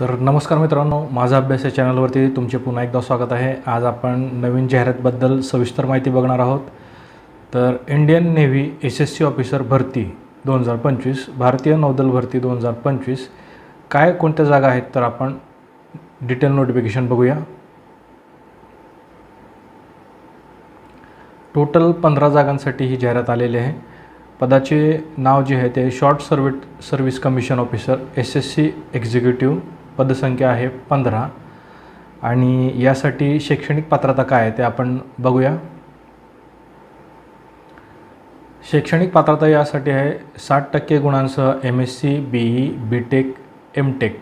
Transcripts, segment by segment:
तर नमस्कार मित्रांनो माझा अभ्यास या चॅनलवरती तुमचे पुन्हा एकदा स्वागत आहे. आज आपण नवीन जाहिरातबद्दल सविस्तर माहिती बघणार आहोत. तर Indian Navy S S C officer भरती दोन हजार पंचवीस भारतीय नौदल भरती दोन हजार पंचवीस काय कोणत्या जागा आहेत तर आपण डिटेल नोटिफिकेशन बघूया. टोटल पंधरा जागांसाठी ही जाहिरात आलेली आहे. पदाचे नाव जे आहे ते short सर्विट service commission officer S S C executive पदसंख्या आहे पंधरा. आणि यासाठी शैक्षणिक पात्रता काय आहे ते आपण बघूया. शैक्षणिक पात्रता यासाठी आहे साठ टक्के गुणांसह M S C B E B tech M tech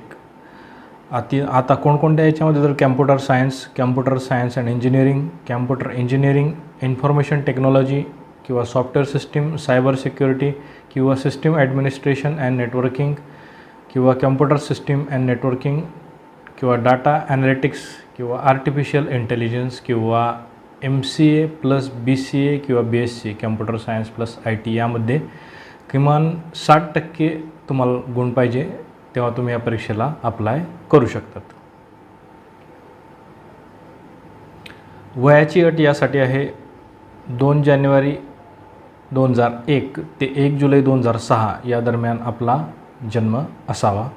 आती आता कोणकोणत्या याच्यामध्ये तर computer science computer science and engineering computer engineering information technology किंवा सॉफ्टवेअर सिस्टीम सायबर सिक्युरिटी किंवा सिस्टीम ॲडमिनिस्ट्रेशन अँड नेटवर्किंग किंवा कम्प्युटर सिस्टीम अँड नेटवर्किंग किंवा data analytics किंवा आर्टिफिशियल इंटेलिजन्स किंवा M C A plus B C A किंवा B S C computer science plus I T यामध्ये किमान साठ टक्के तुम्हाला गुण पाहिजे तेव्हा तुम्ही या परीक्षेला अप्लाय करू शकतात. वयाची अट यासाठी आहे दोन जानेवारी दोन हजार एक ते एक जुलै दोन हजार सहा या दरम्यान आपला जन्म असावा.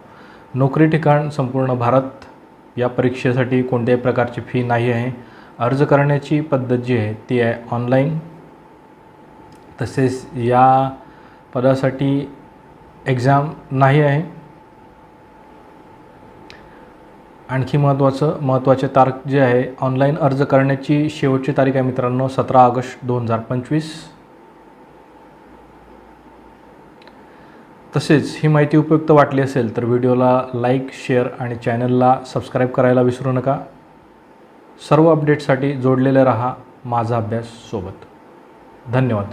नोकरी ठिकाण संपूर्ण भारत या परीक्षेसाठी कोणत्याही प्रकारची फी नाही आहे. अर्ज करण्याची पद्धत जी आहे ती आहे ऑनलाईन तसेच या पदासाठी एक्झाम नाही आहे. आणखी महत्त्वाचं महत्त्वाचे तारीख जे आहे ऑनलाईन अर्ज करण्याची शेवटची तारीख आहे मित्रांनो सतरा ऑगस्ट दोन हजार पंचवीस. तसेच ही माहिती उपयुक्त वाटली असेल तर व्हिडिओला लाईक शेअर आणि चॅनलला सबस्क्राईब करायला विसरू नका. सर्व अपडेटसाठी जोडलेले रहा माझा अभ्यास सोबत. धन्यवाद.